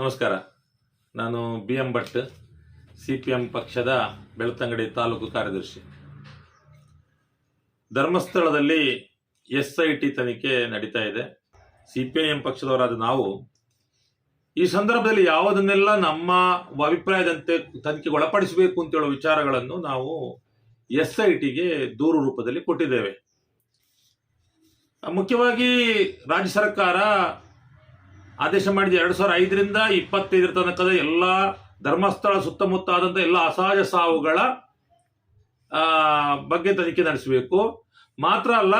ನಮಸ್ಕಾರ. ನಾನು B M Bhat, C P M ಪಕ್ಷದ ಬೆಳ್ತಂಗಡಿ ತಾಲೂಕು ಕಾರ್ಯದರ್ಶಿ. ಧರ್ಮಸ್ಥಳದಲ್ಲಿ ಎಸ್ ಐ ಟಿ ತನಿಖೆ ನಡೀತಾ ಇದೆ. ಸಿ ಪಿ ಎಂ ಪಕ್ಷದವರಾದ ನಾವು ಈ ಸಂದರ್ಭದಲ್ಲಿ ಯಾವುದನ್ನೆಲ್ಲ ನಮ್ಮ ಅಭಿಪ್ರಾಯದಂತೆ ತನಿಖೆಗೆ ಒಳಪಡಿಸಬೇಕು ಅಂತ ಹೇಳೋ ವಿಚಾರಗಳನ್ನು ನಾವು ಎಸ್ ಐ ಟಿಗೆ ದೂರು ರೂಪದಲ್ಲಿ ಕೊಟ್ಟಿದ್ದೇವೆ. ಮುಖ್ಯವಾಗಿ ರಾಜ್ಯ ಸರ್ಕಾರ ಆದೇಶ ಮಾಡಿದ ಎರಡು ಸಾವಿರ ಐದರಿಂದ ಇಪ್ಪತ್ತೈದರ ತನಕದ ಎಲ್ಲ ಧರ್ಮಸ್ಥಳ ಸುತ್ತಮುತ್ತ ಆದಂಥ ಎಲ್ಲ ಅಸಹಜ ಸಾವುಗಳ ಬಗ್ಗೆ ತನಿಖೆ ನಡೆಸಬೇಕು. ಮಾತ್ರ ಅಲ್ಲ,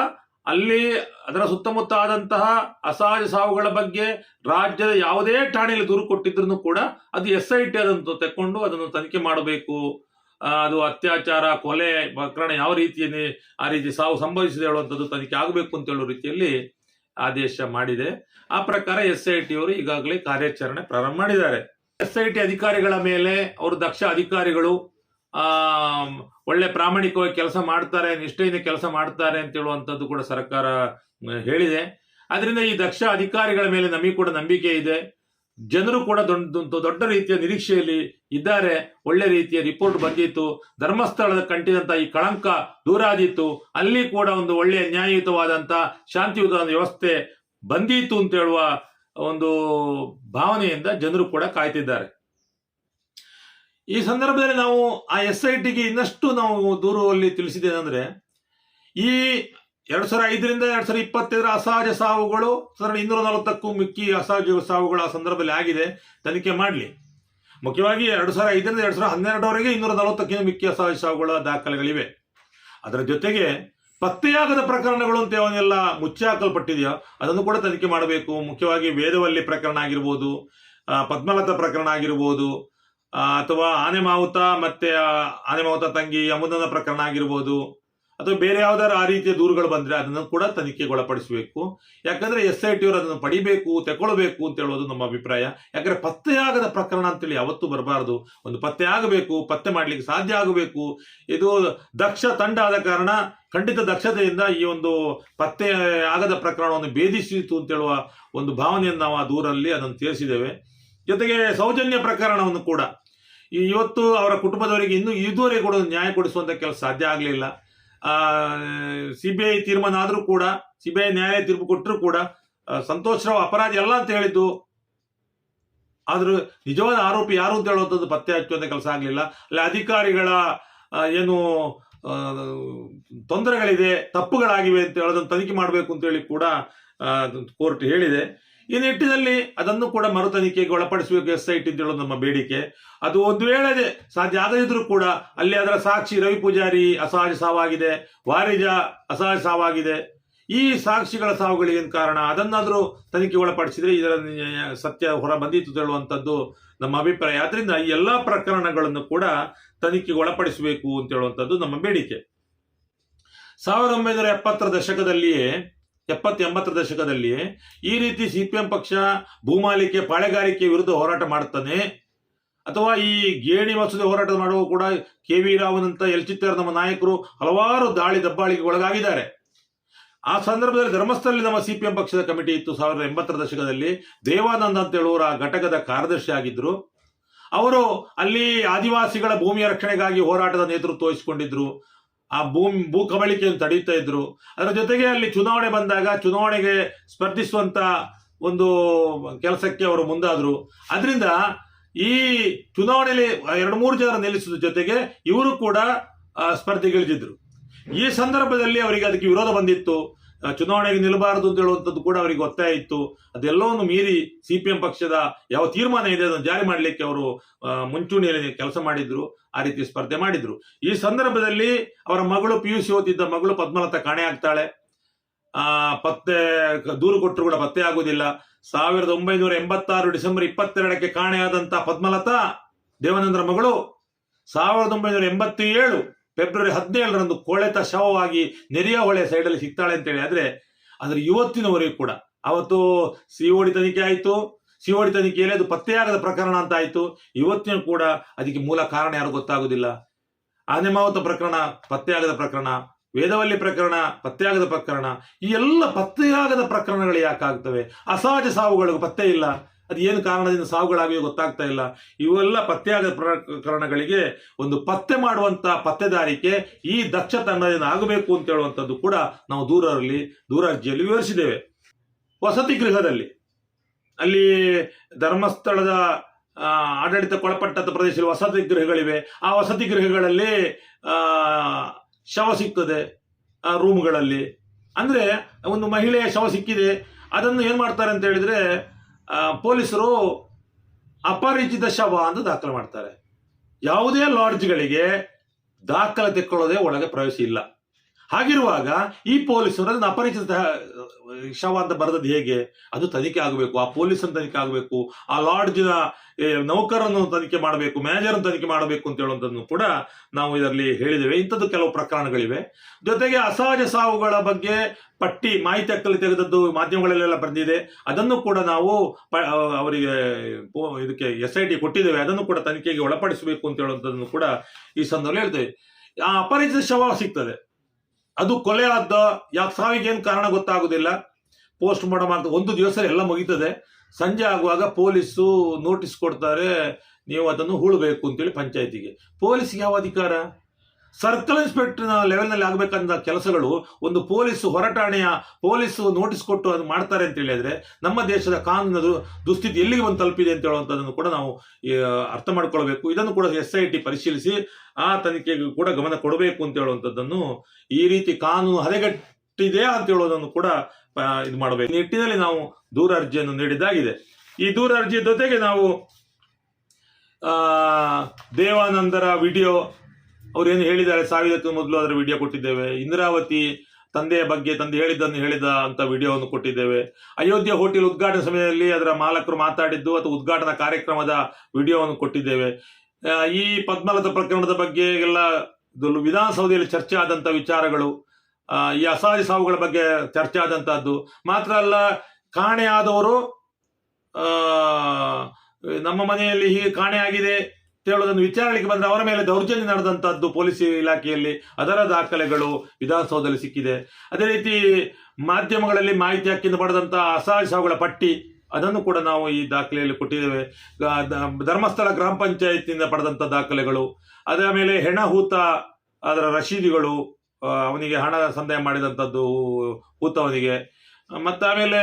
ಅಲ್ಲಿ ಅದರ ಸುತ್ತಮುತ್ತ ಆದಂತಹ ಅಸಹಜ ಸಾವುಗಳ ಬಗ್ಗೆ ರಾಜ್ಯದ ಯಾವುದೇ ಠಾಣೆಯಲ್ಲಿ ದೂರು ಕೊಟ್ಟಿದ್ರು ಕೂಡ ಅದು ಎಸ್ ಐ ಟಿ ಅದನ್ನು ತೆಕ್ಕೊಂಡು ಅದನ್ನು ತನಿಖೆ ಮಾಡಬೇಕು. ಅದು ಅತ್ಯಾಚಾರ, ಕೊಲೆ, ಪ್ರಕರಣ ಯಾವ ರೀತಿಯಲ್ಲಿ ಆ ರೀತಿ ಸಾವು ಸಂಭವಿಸಿದೆ ಹೇಳುವಂಥದ್ದು ತನಿಖೆ ಆಗಬೇಕು ಅಂತ ಹೇಳೋ ರೀತಿಯಲ್ಲಿ ಆದೇಶ ಮಾಡಿದೆ. ಆ ಪ್ರಕಾರ ಎಸ್ ಐ ಟಿ ಅವರು ಈಗಾಗಲೇ ಕಾರ್ಯಾಚರಣೆ ಪ್ರಾರಂಭ ಮಾಡಿದ್ದಾರೆ. ಎಸ್ ಐ ಟಿ ಅಧಿಕಾರಿಗಳ ಮೇಲೆ ಅವರು ದಕ್ಷ ಅಧಿಕಾರಿಗಳು, ಆ, ಒಳ್ಳೆ ಪ್ರಾಮಾಣಿಕವಾಗಿ ಕೆಲಸ ಮಾಡ್ತಾರೆ, ನಿಷ್ಠೆಯಿಂದ ಕೆಲಸ ಮಾಡ್ತಾರೆ ಅಂತ ಹೇಳುವಂಥದ್ದು ಕೂಡ ಸರ್ಕಾರ ಹೇಳಿದೆ. ಅದರಿಂದ ಈ ದಕ್ಷ ಅಧಿಕಾರಿಗಳ ಮೇಲೆ ನಮಗೆ ಕೂಡ ನಂಬಿಕೆ ಇದೆ. ಜನರು ಕೂಡ ದೊಡ್ಡ ದೊಡ್ಡ ರೀತಿಯ ನಿರೀಕ್ಷೆಯಲ್ಲಿ ಇದ್ದಾರೆ. ಒಳ್ಳೆ ರೀತಿಯ ರಿಪೋರ್ಟ್ ಬಂದಿತ್ತು. ಧರ್ಮಸ್ಥಳದ ಕಂಟಿದಂತ ಈ ಕಳಂಕ ದೂರ ಆದಿತ್ತು ಅಲ್ಲಿ ಕೂಡ ಒಂದು ಒಳ್ಳೆಯ ನ್ಯಾಯಯುತವಾದಂತ ಶಾಂತಿಯುತ ವ್ಯವಸ್ಥೆ ಬಂದಿತ್ತು ಅಂತ ಹೇಳುವ ಒಂದು ಭಾವನೆಯಿಂದ ಜನರು ಕೂಡ ಕಾಯ್ತಿದ್ದಾರೆ. ಈ ಸಂದರ್ಭದಲ್ಲಿ ನಾವು ಆ ಎಸ್ ಐ ಟಿಗೆ ಇನ್ನಷ್ಟು ನಾವು ದೂರದಲ್ಲಿ ತಿಳಿಸಿದ್ದೇನೆಂದ್ರೆ ಈ ಎರಡ್ ಸಾವಿರ ಐದರಿಂದ ಎರಡ್ ಸಾವಿರ ಇಪ್ಪತ್ತೈದರ ಅಸಹಜ ಸಾವುಗಳು ಸಾಧಾರಣ ಇನ್ನೂರ ನಲವತ್ತಕ್ಕೂ ಮಿಕ್ಕಿ ಅಸಹಜ ಸಾವುಗಳು ಸಂದರ್ಭದಲ್ಲಿ ಆಗಿದೆ. ತನಿಖೆ ಮಾಡಲಿ. ಮುಖ್ಯವಾಗಿ ಎರಡು ಸಾವಿರ ಐದರಿಂದ ಎರಡ್ ಸಾವಿರ ಹನ್ನೆರಡರವರೆಗೆ ಇನ್ನೂರ ನಲವತ್ತಕ್ಕಿಂತ ಮಿಕ್ಕಿ ಅಸಹಜ ಸಾವುಗಳ ದಾಖಲೆಗಳಿವೆ. ಅದರ ಜೊತೆಗೆ ಪತ್ತೆಯಾಗದ ಪ್ರಕರಣಗಳು ಅಂತ ಅವನ್ನೆಲ್ಲ ಮುಚ್ಚಿ ಹಾಕಲ್ಪಟ್ಟಿದೆಯೋ ಅದನ್ನು ಕೂಡ ತನಿಖೆ ಮಾಡಬೇಕು. ಮುಖ್ಯವಾಗಿ ವೇದವಲ್ಲಿ ಪ್ರಕರಣ ಆಗಿರ್ಬೋದು ಪದ್ಮಲತ ಪ್ರಕರಣ ಆಗಿರ್ಬೋದು ಅಥವಾ ಆನೆ ಮಾವುತ ಮತ್ತೆ ಆನೆ ಮಾವುತ ತಂಗಿ ಯಮುನನ ಪ್ರಕರಣ ಆಗಿರ್ಬೋದು ಅಥವಾ ಬೇರೆ ಯಾವ್ದಾದ್ರು ಆ ರೀತಿಯ ದೂರುಗಳು ಬಂದ್ರೆ ಅದನ್ನು ಕೂಡ ತನಿಖೆಗೆ ಒಳಪಡಿಸಬೇಕು ಯಾಕಂದ್ರೆ ಎಸ್ ಐ ಟಿ ಅವರು ಅದನ್ನು ಪಡಿಬೇಕು ತಗೊಳ್ಬೇಕು ಅಂತ ಹೇಳೋದು ನಮ್ಮ ಅಭಿಪ್ರಾಯ. ಯಾಕಂದ್ರೆ ಪತ್ತೆಯಾಗದ ಪ್ರಕರಣ ಅಂತೇಳಿ ಯಾವತ್ತೂ ಬರಬಾರದು. ಒಂದು ಪತ್ತೆ ಆಗಬೇಕು, ಪತ್ತೆ ಮಾಡ್ಲಿಕ್ಕೆ ಸಾಧ್ಯ ಆಗಬೇಕು. ಇದು ದಕ್ಷ ತಂಡ ಆದ ಕಾರಣ ಖಂಡಿತ ದಕ್ಷತೆಯಿಂದ ಈ ಒಂದು ಪತ್ತೆ ಆಗದ ಪ್ರಕರಣವನ್ನು ಭೇದಿಸಿತು ಅಂತ ಹೇಳುವ ಒಂದು ಭಾವನೆಯನ್ನು ನಾವು ಆ ದೂರಲ್ಲಿ ಅದನ್ನು ತಿಳಿಸಿದ್ದೇವೆ. ಜೊತೆಗೆ ಸೌಜನ್ಯ ಪ್ರಕರಣವನ್ನು ಕೂಡ. ಇವತ್ತು ಅವರ ಕುಟುಂಬದವರಿಗೆ ಇನ್ನೂ ಇದುವರೆಗೆ ಕೂಡ ನ್ಯಾಯ ಕೊಡಿಸುವಂತ ಕೆಲಸ ಸಾಧ್ಯ ಆಗಲಿಲ್ಲ. ಸಿ ಬಿ ಐ ತೀರ್ಮಾನ ಆದರೂ ಕೂಡ ಸಿಬಿಐ ನ್ಯಾಯಾಲಯ ತೀರ್ಪು ಕೊಟ್ಟರು ಕೂಡ ಆ, ಸಂತೋಷ್ ರಾವ್ ಅಪರಾಧಿ ಅಲ್ಲ ಅಂತ ಹೇಳಿದ್ದು. ಆದ್ರೂ ನಿಜವಾದ ಆರೋಪಿ ಯಾರು ಅಂತ ಹೇಳುವಂಥದ್ದು ಪತ್ತೆ ಹಚ್ಚುವಂತ ಕೆಲಸ ಆಗಲಿಲ್ಲ. ಅಲ್ಲಿ ಅಧಿಕಾರಿಗಳ ಏನು ಆ, ತೊಂದರೆಗಳಿದೆ ತಪ್ಪುಗಳಾಗಿವೆ ಅಂತ ಹೇಳೋದನ್ನು ತನಿಖೆ ಮಾಡಬೇಕು ಅಂತ ಹೇಳಿ ಕೂಡ ಕೋರ್ಟ್ ಹೇಳಿದೆ. ಈ ನಿಟ್ಟಿನಲ್ಲಿ ಅದನ್ನು ಕೂಡ ಮರು ತನಿಖೆಗೆ ಒಳಪಡಿಸಬೇಕು ಎಸ್ ಐ ನಮ್ಮ ಬೇಡಿಕೆ. ಅದು ಒಂದು ವೇಳೆ ಸಾಧ್ಯ ಆಗದಿದ್ರೂ ಕೂಡ ಅಲ್ಲಿ ಅದರ ಸಾಕ್ಷಿ ರವಿ ಪೂಜಾರಿ ಅಸಹಜ ಸಾವಾಗಿದೆ, ವಾರಿಜ ಅಸಹಜ ಸಾವಾಗಿದೆ. ಈ ಸಾಕ್ಷಿಗಳ ಸಾವುಗಳಿಗೆ ಕಾರಣ ಅದನ್ನಾದರೂ ತನಿಖೆ ಒಳಪಡಿಸಿದ್ರೆ ಇದರ ಸತ್ಯ ಹೊರ ಬಂದಿತ್ತು ಹೇಳುವಂಥದ್ದು ನಮ್ಮ ಅಭಿಪ್ರಾಯ. ಆದ್ರಿಂದ ಈ ಎಲ್ಲಾ ಪ್ರಕರಣಗಳನ್ನು ಕೂಡ ತನಿಖೆಗೆ ಒಳಪಡಿಸಬೇಕು ಅಂತ ಹೇಳುವಂಥದ್ದು ನಮ್ಮ ಬೇಡಿಕೆ. ಸಾವಿರದ ಒಂಬೈನೂರ ಎಪ್ಪತ್ತರ ದಶಕದಲ್ಲಿಯೇ ಎಪ್ಪತ್ತು ದಶಕದಲ್ಲಿ ಈ ರೀತಿ ಸಿಪಿಎಂ ಪಕ್ಷ ಭೂಮಾಲಿಕೆ ಪಾಳೆಗಾರಿಕೆ ವಿರುದ್ಧ ಹೋರಾಟ ಮಾಡುತ್ತಾನೆ? ಅಥವಾ ಈ ಗೇಣಿ ಮಸೂದೆ ಹೋರಾಟ ಮಾಡುವ ಕೂಡ ಕೆ ವಿ ರಾವನಂತ ಎಲ್ ಚಿತ್ತರ ನಮ್ಮ ನಾಯಕರು ಹಲವಾರು ದಾಳಿ ದಬ್ಬಾಳಿಗೆ ಒಳಗಾಗಿದ್ದಾರೆ. ಆ ಸಂದರ್ಭದಲ್ಲಿ ಧರ್ಮಸ್ಥಳದಲ್ಲಿ ನಮ್ಮ ಸಿಪಿಎಂ ಪಕ್ಷದ ಕಮಿಟಿ ಇತ್ತು ಸಾವಿರದ ಎಂಬತ್ತರ ದಶಕದಲ್ಲಿ. ದೇವಾನಂದ ಅಂತ ಹೇಳುವರ ಘಟಕದ ಕಾರ್ಯದರ್ಶಿ ಆಗಿದ್ರು. ಅವರು ಅಲ್ಲಿ ಆದಿವಾಸಿಗಳ ಭೂಮಿಯ ರಕ್ಷಣೆಗಾಗಿ ಹೋರಾಟದ ನೇತೃತ್ವ ವಹಿಸಿಕೊಂಡಿದ್ರು. ಆ ಭೂಮಿ ಭೂ ಕಬಳಿಕೆಯನ್ನು ತಡೆಯುತ್ತಾ ಇದ್ರು. ಅದರ ಜೊತೆಗೆ ಅಲ್ಲಿ ಚುನಾವಣೆ ಬಂದಾಗ ಚುನಾವಣೆಗೆ ಸ್ಪರ್ಧಿಸುವಂತ ಒಂದು ಕೆಲಸಕ್ಕೆ ಅವರು ಮುಂದಾದ್ರು. ಅದರಿಂದ ಈ ಚುನಾವಣೆಯಲ್ಲಿ ಎರಡು ಮೂರು ಜನರು ನಿಲ್ಲಿಸಿದ ಜೊತೆಗೆ ಇವರು ಕೂಡ ಸ್ಪರ್ಧೆಗಿಳಿದಿದ್ರು. ಈ ಸಂದರ್ಭದಲ್ಲಿ ಅವರಿಗೆ ಅದಕ್ಕೆ ವಿರೋಧ ಬಂದಿತ್ತು. ಚುನಾವಣೆಗೆ ನಿಲ್ಲಬಾರದು ಅಂತ ಹೇಳುವಂಥದ್ದು ಕೂಡ ಅವರಿಗೆ ಒತ್ತಾಯ ಇತ್ತು. ಅದೆಲ್ಲವನ್ನು ಮೀರಿ ಸಿಪಿಎಂ ಪಕ್ಷದ ಯಾವ ತೀರ್ಮಾನ ಇದೆ ಅದನ್ನು ಜಾರಿ ಮಾಡಲಿಕ್ಕೆ ಅವರು ಮುಂಚೂಣಿಯಲ್ಲಿ ಕೆಲಸ ಮಾಡಿದ್ರು, ಆ ರೀತಿ ಸ್ಪರ್ಧೆ ಮಾಡಿದ್ರು. ಈ ಸಂದರ್ಭದಲ್ಲಿ ಅವರ ಮಗಳು ಪಿ ಯು ಸಿ ಓದಿದ್ದ ಮಗಳು ಪದ್ಮಲತಾ ಕಾಣೆ ಆಗ್ತಾಳೆ. ಆ, ಪತ್ತೆ, ದೂರು ಕೊಟ್ಟರು ಕೂಡ ಪತ್ತೆ ಆಗುವುದಿಲ್ಲ. ಸಾವಿರದ ಒಂಬೈನೂರ ಎಂಬತ್ತಾರು ಡಿಸೆಂಬರ್ ಇಪ್ಪತ್ತೆರಡಕ್ಕೆ ಕಾಣೆಯಾದಂತಹ ಪದ್ಮಲತಾ ದೇವಾನಂದರ ಮಗಳು ಸಾವಿರದ ಒಂಬೈನೂರ ಎಂಬತ್ತೇಳು ಫೆಬ್ರವರಿ ಹದಿನೇಳರಂದು ಕೊಳೆತ ಶವವಾಗಿ ನೆರಿಯ ಹೊಳೆ ಸೈಡಲ್ಲಿ ಸಿಗ್ತಾಳೆ ಅಂತೇಳಿ. ಆದ್ರೆ ಅದರ ಇವತ್ತಿನವರೆಗೂ ಕೂಡ, ಅವತ್ತು ಸಿಒಡಿ ತನಿಖೆ ಆಯಿತು. ಸಿಒಡಿ ತನಿಖೆಯಲ್ಲಿ ಅದು ಪತ್ತೆಯಾಗದ ಪ್ರಕರಣ ಅಂತ ಆಯಿತು. ಇವತ್ತಿನ ಕೂಡ ಅದಕ್ಕೆ ಮೂಲ ಕಾರಣ ಯಾರು ಗೊತ್ತಾಗುದಿಲ್ಲ. ಅನಿಮಾವತ ಪ್ರಕರಣ, ಪತ್ತೆಯಾಗದ ಪ್ರಕರಣ, ವೇದವಲ್ಲಿ ಪ್ರಕರಣ, ಪತ್ತೆಯಾಗದ ಪ್ರಕರಣ, ಈ ಎಲ್ಲ ಪತ್ತೆಯಾಗದ ಪ್ರಕರಣಗಳು ಯಾಕಾಗ್ತವೆ? ಅಸಹಜ ಸಾವುಗಳು ಪತ್ತೆ ಇಲ್ಲ. ಅದು ಏನು ಕಾರಣದಿಂದ ಸಾವುಗಳಾಗಿವೆ ಗೊತ್ತಾಗ್ತಾ ಇಲ್ಲ. ಇವೆಲ್ಲ ಪತ್ತೆಯಾದ ಪ್ರಕರಣಗಳಿಗೆ ಒಂದು ಪತ್ತೆ ಮಾಡುವಂತ ಪತ್ತೆದಾರಿಕೆ ಈ ದಕ್ಷ ತಂಡದಿಂದ ಆಗಬೇಕು ಅಂತ ಹೇಳುವಂಥದ್ದು ಕೂಡ ನಾವು ದೂರರಲ್ಲಿ ದೂರಾರ್ಜಿಯಲ್ಲಿ ವಿವರಿಸಿದ್ದೇವೆ. ವಸತಿ ಗೃಹದಲ್ಲಿ ಅಲ್ಲಿ ಧರ್ಮಸ್ಥಳದ ಆ, ಕೊಳಪಟ್ಟ ಪ್ರದೇಶದಲ್ಲಿ ವಸತಿ ಗೃಹಗಳಿವೆ. ಆ ವಸತಿ ಗೃಹಗಳಲ್ಲಿ ಶವ ಸಿಗ್ತದೆ ರೂಮ್ಗಳಲ್ಲಿ ಅಂದ್ರೆ ಒಂದು ಮಹಿಳೆಯ ಶವ ಸಿಕ್ಕಿದೆ. ಅದನ್ನು ಏನು ಮಾಡ್ತಾರೆ ಅಂತ ಹೇಳಿದ್ರೆ ಪೊಲೀಸರು ಅಪರಿಚಿತ ಶವ ಅಂತ ದಾಖಲೆ ಮಾಡ್ತಾರೆ. ಯಾವುದೇ ಲಾಡ್ಜ್ಗಳಿಗೆ ದಾಖಲೆ ತೆಕ್ಕೊಳ್ಳೋದೇ ಒಳಗೆ ಪ್ರವೇಶ ಇಲ್ಲ. ಹಾಗಿರುವಾಗ ಈ ಪೊಲೀಸರು ಅದನ್ನು ಅಪರಿಚಿತ ಶವ ಅಂತ ಬರೆದದ್ದು ಹೇಗೆ? ಅದು ತನಿಖೆ ಆಗಬೇಕು, ಆ ಪೊಲೀಸನ ತನಿಖೆ ಆಗಬೇಕು, ಆ ಲಾಡ್ಜಿನ ನೌಕರನ್ನು ತನಿಖೆ ಮಾಡಬೇಕು ಮ್ಯಾನೇಜರ್ ತನಿಖೆ ಮಾಡಬೇಕು ಅಂತ ಹೇಳುವಂಥದ್ದು ಕೂಡ ನಾವು ಇದರಲ್ಲಿ ಹೇಳಿದ್ದೇವೆ. ಇಂಥದ್ದು ಕೆಲವು ಪ್ರಕರಣಗಳಿವೆ. ಜೊತೆಗೆ ಅಸಹಜ ಸಾವುಗಳ ಬಗ್ಗೆ ಪಟ್ಟಿ, ಮಾಹಿತಿ ಹಕ್ಕಲ್ಲಿ ತೆಗೆದದ್ದು ಮಾಧ್ಯಮಗಳಲ್ಲೆಲ್ಲ ಬಂದಿದೆ. ಅದನ್ನು ಕೂಡ ನಾವು ಅವರಿಗೆ ಇದಕ್ಕೆ ಎಸ್ ಐ ಟಿ ಕೊಟ್ಟಿದ್ದೇವೆ. ಅದನ್ನು ಕೂಡ ತನಿಖೆಗೆ ಒಳಪಡಿಸಬೇಕು ಅಂತ ಹೇಳುವಂಥದ್ದನ್ನು ಕೂಡ ಈ ಸಂದರ್ಭದಲ್ಲಿ ಹೇಳ್ತೇವೆ. ಆ ಅಪರಿಚಿತ ಶವ ಸಿಗ್ತದೆ. ಅದು ಕೊಲೆ ಆದ ಯಾಕೆ ಸಾವಿಗೆ ಏನು ಕಾರಣ ಗೊತ್ತಾಗೋದಿಲ್ಲ. ಪೋಸ್ಟ್ ಮಾರ್ಟಮ್ ಅಂತ ಒಂದು ದಿವಸ ಎಲ್ಲ ಮುಗೀತದೆ. ಸಂಜೆ ಆಗುವಾಗ ಪೊಲೀಸು ನೋಟಿಸ್ ಕೊಡ್ತಾರೆ, ನೀವು ಅದನ್ನು ಹೂಳಬೇಕು ಅಂತೇಳಿ ಪಂಚಾಯತಿಗೆ. ಪೊಲೀಸ್ಗೆ ಯಾವ ಅಧಿಕಾರ? ಸರ್ಕಲ್ ಇನ್ಸ್ಪೆಕ್ಟರ್ನ ಲೆವೆಲ್ನಲ್ಲಿ ಆಗಬೇಕಂತ ಕೆಲಸಗಳು ಒಂದು ಪೊಲೀಸ್ ಹೊರಟಾಣೆಯ ಪೊಲೀಸು ನೋಟಿಸ್ ಕೊಟ್ಟು ಅದು ಮಾಡ್ತಾರೆ ಅಂತ ಹೇಳಿದ್ರೆ ನಮ್ಮ ದೇಶದ ಕಾನೂನು ದುಸ್ಥಿತಿ ಎಲ್ಲಿಗೆ ಬಂದು ತಲುಪಿದೆ ಅಂತ ಹೇಳುವಂಥದ್ದನ್ನು ಕೂಡ ನಾವು ಅರ್ಥ ಮಾಡ್ಕೊಳ್ಬೇಕು. ಇದನ್ನು ಕೂಡ ಎಸ್ ಐ ಟಿ ಪರಿಶೀಲಿಸಿ, ಆ ತನಿಖೆಗೆ ಕೂಡ ಗಮನ ಕೊಡಬೇಕು ಅಂತ ಹೇಳುವಂಥದ್ದನ್ನು ಈ ರೀತಿ ಕಾನೂನು ಹದಗೆಟ್ಟಿದೆ ಅಂತ ಹೇಳೋದನ್ನು ಕೂಡ ಇದು ಮಾಡಬೇಕು. ನಿಟ್ಟಿನಲ್ಲಿ ನಾವು ದೂರ ಅರ್ಜಿಯನ್ನು ನೀಡಿದ್ದಾಗಿದೆ. ಈ ದೂರ ಅರ್ಜಿಯ ಜೊತೆಗೆ ನಾವು ದೇವಾನಂದರ ವಿಡಿಯೋ ಅವ್ರು ಏನು ಹೇಳಿದ್ದಾರೆ, ಸಾವಿರಕ್ಕೂ ಮೊದಲು ಅದರ ವಿಡಿಯೋ ಕೊಟ್ಟಿದ್ದೇವೆ. ಇಂದ್ರಾವತಿ ತಂದೆಯ ಬಗ್ಗೆ ತಂದೆ ಹೇಳಿದ್ದನ್ನು ಹೇಳಿದ ಅಂತ ವಿಡಿಯೋವನ್ನು ಕೊಟ್ಟಿದ್ದೇವೆ. ಅಯೋಧ್ಯೆ ಹೋಟೆಲ್ ಉದ್ಘಾಟನೆ ಸಮಯದಲ್ಲಿ ಅದರ ಮಾಲಕರು ಮಾತಾಡಿದ್ದು ಅಥವಾ ಉದ್ಘಾಟನಾ ಕಾರ್ಯಕ್ರಮದ ವಿಡಿಯೋವನ್ನು ಕೊಟ್ಟಿದ್ದೇವೆ. ಈ ಪದ್ಮಲತ ಪ್ರಕರಣದ ಬಗ್ಗೆ ಎಲ್ಲ ವಿಧಾನಸೌಧದಲ್ಲಿ ಚರ್ಚೆ ಆದಂತ ವಿಚಾರಗಳು ಈ ಅಸಹಜ ಸಾವುಗಳ ಬಗ್ಗೆ ಚರ್ಚೆ ಆದಂತಹದ್ದು. ಮಾತ್ರ ಅಲ್ಲ, ಕಾಣೆಯಾದವರು ಆದವರು ನಮ್ಮ ಮನೆಯಲ್ಲಿ ಹೀಗೆ ಕಾಣೆ ಆಗಿದೆ ಹೇಳೋದನ್ನು ವಿಚಾರಣೆಗೆ ಬಂದ್ರೆ ಅವರ ಮೇಲೆ ದೌರ್ಜನ್ಯ ನಡೆದಂತಹದ್ದು ಪೊಲೀಸ್ ಇಲಾಖೆಯಲ್ಲಿ ಅದರ ದಾಖಲೆಗಳು ವಿಧಾನಸೌಧದಲ್ಲಿ ಸಿಕ್ಕಿದೆ. ಅದೇ ರೀತಿ ಮಾಧ್ಯಮಗಳಲ್ಲಿ ಮಾಹಿತಿ ಹಕ್ಕಿಂದ ಪಡೆದಂತಹ ಅಸಹಜ ಪಟ್ಟಿ ಅದನ್ನು ಕೂಡ ನಾವು ಈ ದಾಖಲೆಯಲ್ಲಿ ಕೊಟ್ಟಿದ್ದೇವೆ. ಧರ್ಮಸ್ಥಳ ಗ್ರಾಮ ಪಂಚಾಯತ್ನಿಂದ ಪಡೆದಂತ ದಾಖಲೆಗಳು, ಅದರ ಮೇಲೆ ಹೆಣಹೂತ, ಅದರ ರಶೀದಿಗಳು ಅವನಿಗೆ ಹಣ ಸಂದಾಯ ಮಾಡಿದಂಥದ್ದು ಹೂತವನಿಗೆ ಮತ್ತು ಆಮೇಲೆ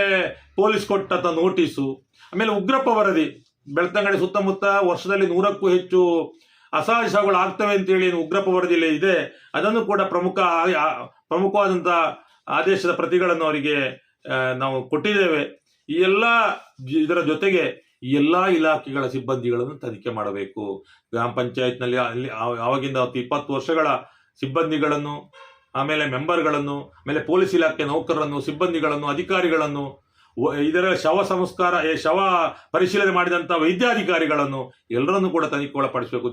ಪೊಲೀಸ್ ಕೊಟ್ಟಂತ ನೋಟಿಸು, ಆಮೇಲೆ ಉಗ್ರಪ್ಪ ವರದಿ. ಬೆಳ್ತಂಗಡಿ ಸುತ್ತಮುತ್ತ ವರ್ಷದಲ್ಲಿ ನೂರಕ್ಕೂ ಹೆಚ್ಚು ಅಸಹಜ ಸಾವುಗಳು ಆಗ್ತವೆ ಅಂತೇಳಿ ಏನು ಉಗ್ರಪ್ಪ ವರದಿಯಲ್ಲಿ ಇದೆ. ಅದನ್ನು ಕೂಡ ಪ್ರಮುಖ ಪ್ರಮುಖವಾದಂತಹ ಆ- ಆದೇಶದ ಪ್ರತಿಗಳನ್ನು ಅವರಿಗೆ ನಾವು ಕೊಟ್ಟಿದ್ದೇವೆ. ಈ ಎಲ್ಲ ಇದರ ಜೊತೆಗೆ ಎಲ್ಲಾ ಇಲಾಖೆಗಳ ಸಿಬ್ಬಂದಿಗಳನ್ನು ತನಿಖೆ ಮಾಡಬೇಕು. ಗ್ರಾಮ ಪಂಚಾಯತ್ನಲ್ಲಿ ಅಲ್ಲಿ ಆವಾಗಿಂದ ಇಪ್ಪತ್ತು ವರ್ಷಗಳ ಸಿಬ್ಬಂದಿಗಳನ್ನು, ಆಮೇಲೆ ಮೆಂಬರ್ಗಳನ್ನು ಆಮೇಲೆ ಪೊಲೀಸ್ ಇಲಾಖೆ ನೌಕರರನ್ನು, ಸಿಬ್ಬಂದಿಗಳನ್ನು, ಅಧಿಕಾರಿಗಳನ್ನು ಇದರ ಶವ ಸಂಸ್ಕಾರ ಶವ ಪರಿಶೀಲನೆ ಮಾಡಿದಂತಹ ವೈದ್ಯಾಧಿಕಾರಿಗಳನ್ನು ಎಲ್ಲರನ್ನು ಕೂಡ ತನಿಖೆ ಒಳಪಡಿಸಬೇಕು.